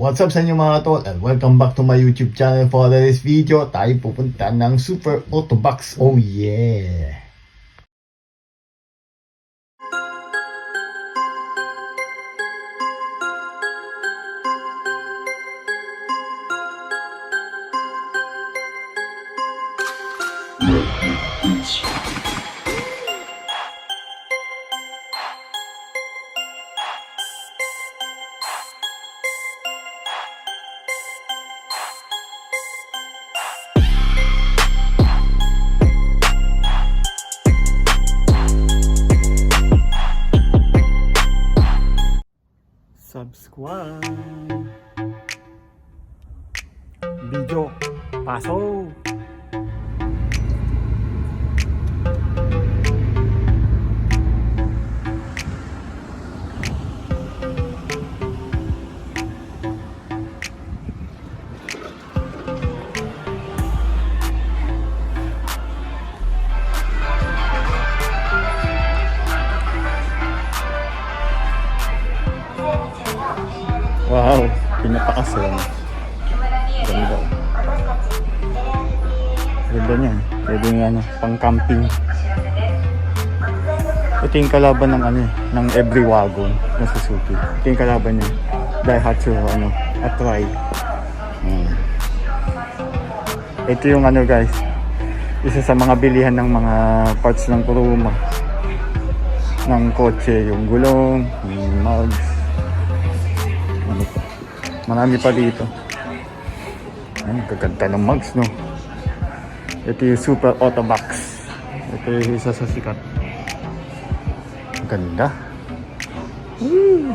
What's up sa inyo mga tol and welcome back to my YouTube channel for this video. Tayo pupunta ng Super Autobox. Oh yeah! Ganda niya. Pwede nga ano, pang camping. Ito yung kalaban ng ano ng every wagon ng Suzuki. Ito yung kalaban niya. Daihatsu ano, Atrai. Hmm. Ito yung ano guys, isa sa mga bilihan ng mga parts ng Kuruma ng kotse, yung gulong, yung mugs, ano. Marami pa dito. Ay, kaganda ng mugs, no? Ito yung Super Autobox. Ito yung isa sa sikat. Ganda. Woo!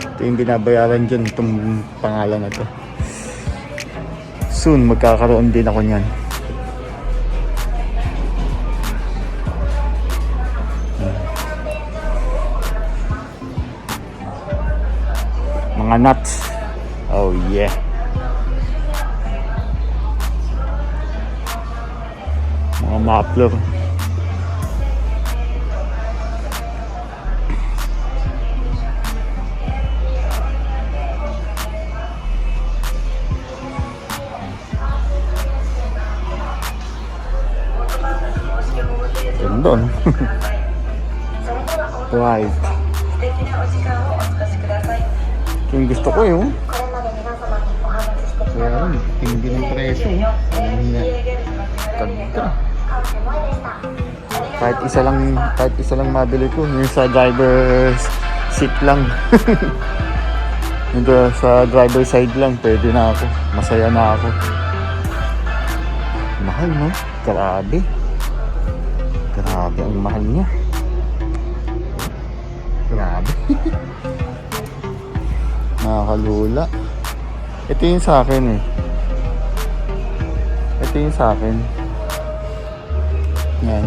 Ito yung binabayaran dyan, itong pangalan na to. Soon, magkakaroon din ako niyan. Mga nuts. Oh yeah. mga muffler doon. Wild. Yung gusto ko eh, oh. yung. Ayan, hindi ng presyo. Oh. Ang hina. Tagta. Kahit isa lang, kahit isa lang mabili ko. Yung sa driver's seat lang. yung sa driver side lang, pwede na ako. Masaya na ako. Mahal, no? Grabe. Grabe ang mahal niya. Grabe. Nakakalula. Ito yung sa akin eh. Ito yung sa akin. Yan.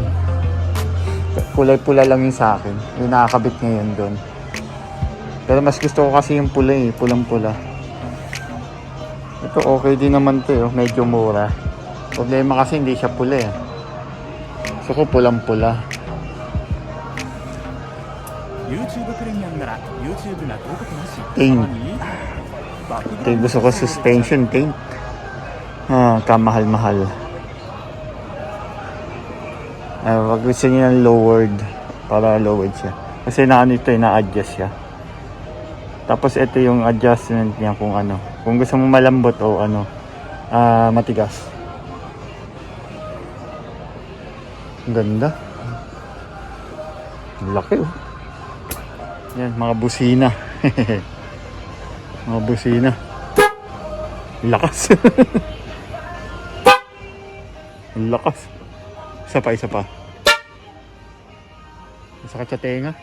Kulay pula lang yung sa akin. Yung nakakabit ngayon doon. Pero mas gusto ko kasi yung pula eh. Pulang pula. Ito okay din naman to eh. Oh, medyo mura. Problema kasi hindi siya pula eh. Gusto ko pulang pula. Paint. Ito gusto ko suspension paint. Ah, kamahal-mahal. Ah, wag gusto niya ng lowered para lowered siya. Kasi na ano ito eh, na-adjust siya. Tapos ito yung adjustment niya kung ano. Kung gusto mo malambot o ano, ah, matigas. Ganda. Laki oh. Yan, mga busina. mga busina. Lakas. Lakas. Isa pa, isa pa. Sa tenga.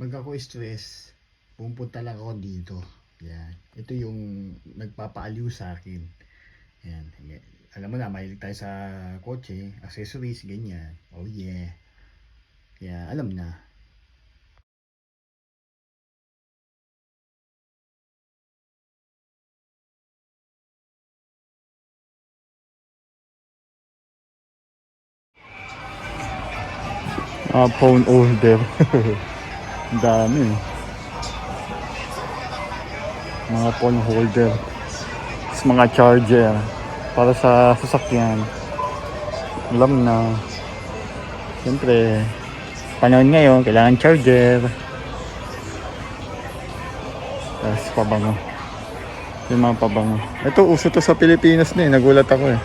Pag ako stress, pupunta lang ako dito. Yan. Ito yung nagpapaaliw sa akin. Yan. Alam mo na, mahilig tayo sa kotse, accessories, ganyan. Oh yeah. Kaya alam na. Ah, phone. Ang dami. Mga phone holder. Tapos mga charger. Para sa sasakyan. Alam na. Siyempre, panahon ngayon, kailangan charger. Tapos pabango. Yung mga pabango. Ito, uso to sa Pilipinas na eh. Nagulat ako eh.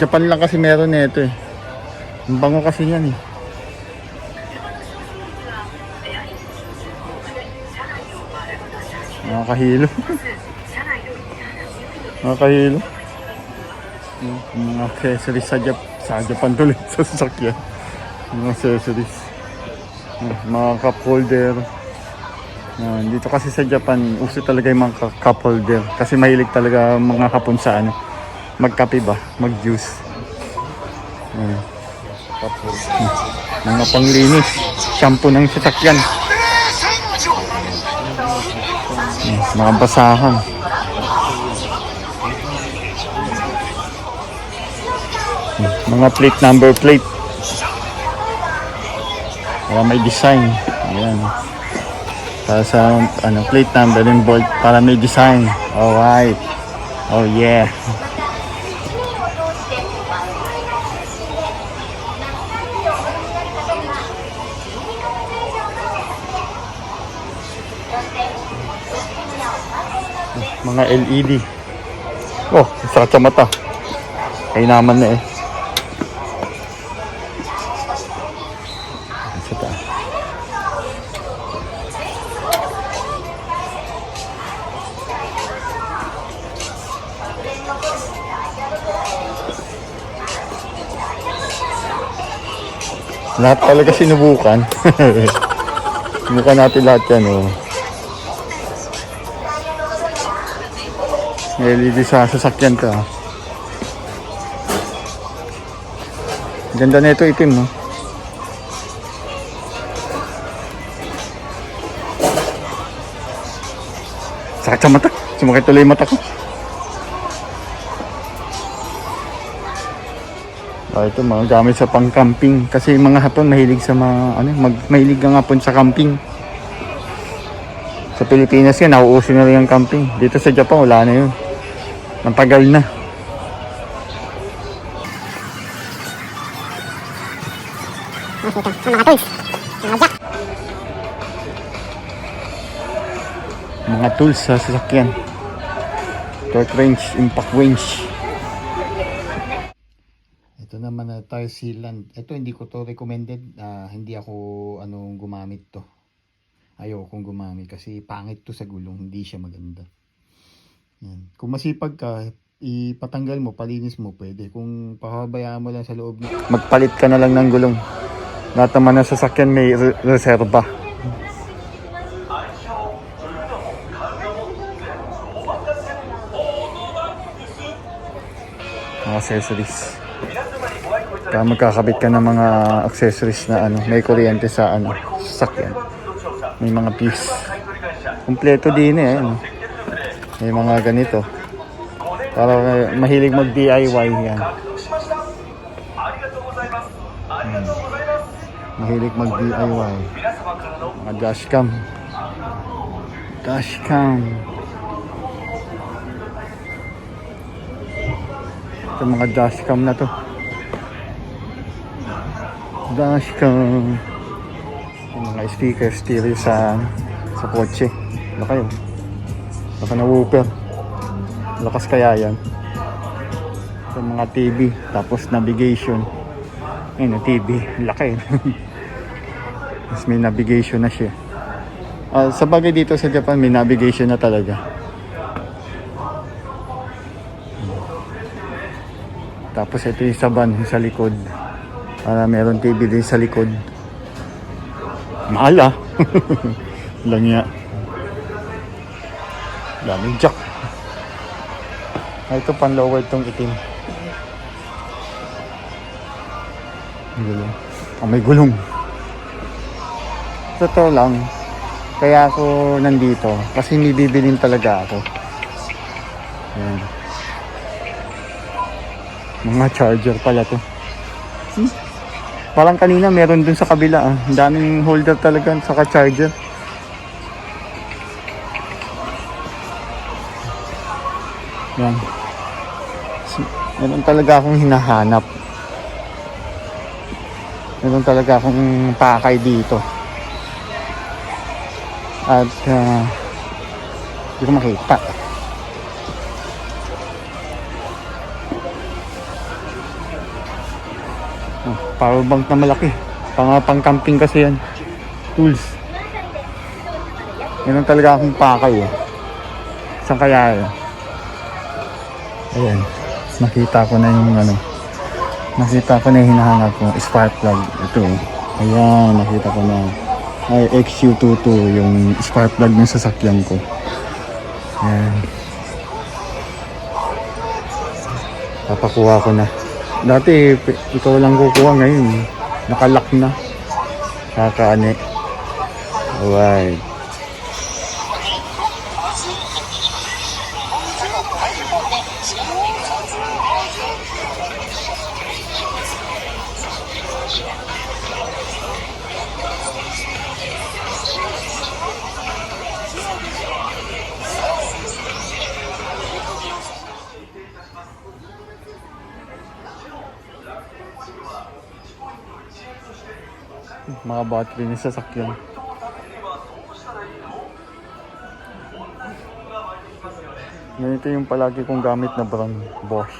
Japan lang kasi meron na ito eh. Ang bango kasi yan eh. Nakakahilo. Nakakahilo. Yung mga accessories sa, Jap sa Japan tuloy sa sasakyan. Mga accessories. Yung Mga cup holder. Yan, dito kasi sa Japan, uso talaga yung mga cup holder. Kasi mahilig talaga mga hapon sa ano, magkape ba, mag-juice. Yan. Mga panglinis, shampoo ng sasakyan. Yan, Mga basahan. Yan, Mga plate number plate. Para may design. Ayan. Para sa ano, plate number and bolt para may design. Alright. Oh yeah. Mga LED. Oh, sakit sa mata. Ay naman na eh. Sa taas. Lahat talaga sinubukan. Sinubukan natin lahat yan, oh. LED sa sasakyan to, ah. Ganda na ito, itim, no? Sakit sa mata. Sumakit tuloy yung mata ko. Ah, ito mga gamit sa pang-camping. Kasi mga hapon mahilig sa mga, ano, mag, mahilig ang hapon sa camping. Sa Pilipinas yan, nauuso na rin ang camping. Dito sa Japan, wala na yun. Matagal na. Mga tools sa sasakyan. Torque wrench, impact wrench. Ito naman na tire sealant. Ito hindi ko to recommended. Ah, hindi ako ano gumamit to. Ayokong gumamit kasi pangit to sa gulong. Hindi siya maganda. Yan. Kung masipag ka, ipatanggal mo, palinis mo, pwede. Kung pahabayaan mo lang sa loob. Magpalit ka na lang ng gulong. Lahat naman ng sasakyan may re- reserba. Mga accessories. Kaya magkakabit ka ng mga accessories na ano, may kuryente sa ano, sasakyan. May mga fuse. Kompleto din eh. Ano. May mga ganito. Para mahilig mag DIY yan. Hmm. Mahilig mag DIY. Mga dashcam. Dashcam. Ito mga dashcam na to. Dashcam. Mga speaker stereo sa sa kotse. Ano kayo? Baka na woofer. Lakas kaya yan. Ito mga TV. Tapos navigation. Ayun, TV. Laki. Tapos may navigation na siya. Ah, sa bagay dito sa Japan, may navigation na talaga. Tapos ito yung sa yung sa likod. Para meron TV din sa likod. Mahal ah. Lang niya. Daming jack. Ah, ito pan lower tong itim. Gulong. Oh, may gulong. Totoo lang. Kaya ako nandito. Kasi may bibilin talaga ako. Ayan. Mga charger pala to. Hmm? Parang kanina meron dun sa kabila ah. Daming holder talaga saka charger. Yan. Meron talaga akong hinahanap. Meron talaga akong pakay dito. At ah, hindi ko makita. Oh, power bank na malaki. Pang, pang camping kasi yan. Tools. Meron talaga akong pakay eh. Saan kaya yun? Ayan. Nakita ko na yung ano. Nakita ko na yung hinahanap ko. Spark plug. Ito. oh. Ayan. Nakita ko na. Ay, XU22 yung spark plug ng sasakyan ko. Ayan. Papakuha ko na. Dati, ikaw lang kukuha ngayon. Nakalock na. Kakaani. Alright. Mga battery ng sasakyan. Ganito yung palagi kong gamit na brand Bosch.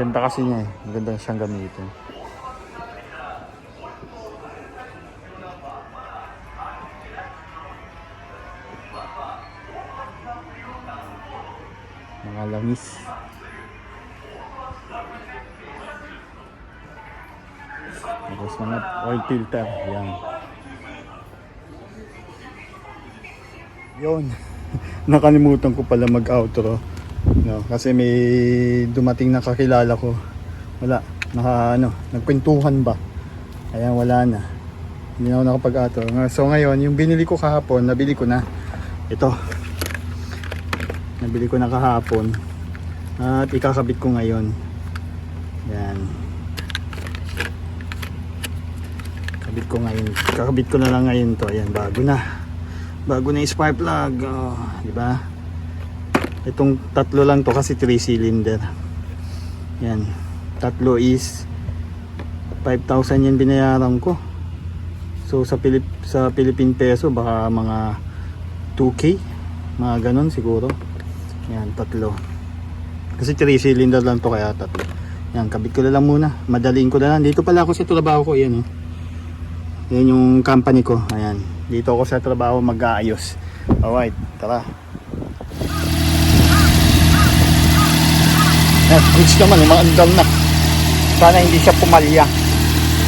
Ganda kasi niya eh. Ganda siyang gamitin. Mga langis. Tapos mga oil filter. Yan. Yun. Nakalimutan ko pala mag-outro. No, kasi may dumating na kakilala ko. Wala. Naka, ano, nagkwentuhan ba? Kaya wala na. Hindi na ako nakapag-outro. So ngayon, yung binili ko kahapon, nabili ko na. Ito. Nabili ko na kahapon. At ikakabit ko ngayon. Yan. Kabit ko ngayon. Kakabit ko na lang ngayon to. Ayan, bago na. Bago na yung spark plug. Oh, di ba? Itong tatlo lang to kasi 3 cylinder. Yan. Tatlo is 5,000 yan binayaran ko. So sa Pilip sa Philippine peso baka mga 2k, mga ganon siguro. Yan, tatlo. Kasi 3 cylinder lang to kaya tatlo. Yan, kabit ko na lang muna. Madaliin ko na lang. Dito pala ako sa trabaho ko, yan oh. Yan yung company ko. Ayan. Dito ako sa trabaho mag-aayos. Alright, tara. Yan, goods naman, umaandar na. Sana hindi siya pumalya.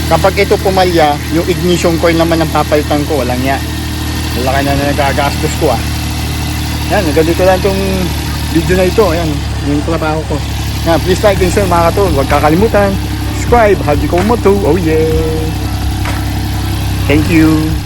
Kapag ito pumalya, yung ignition coil naman ang papalitan ko, walang yan. Wala na na nagagastos ko ah. Yan, ganito lang itong video na ito. Ayan, yung trabaho ko. Yan, please like and share mga katol. Huwag kakalimutan. Subscribe, Haji Komoto. Oh yeah. Thank you.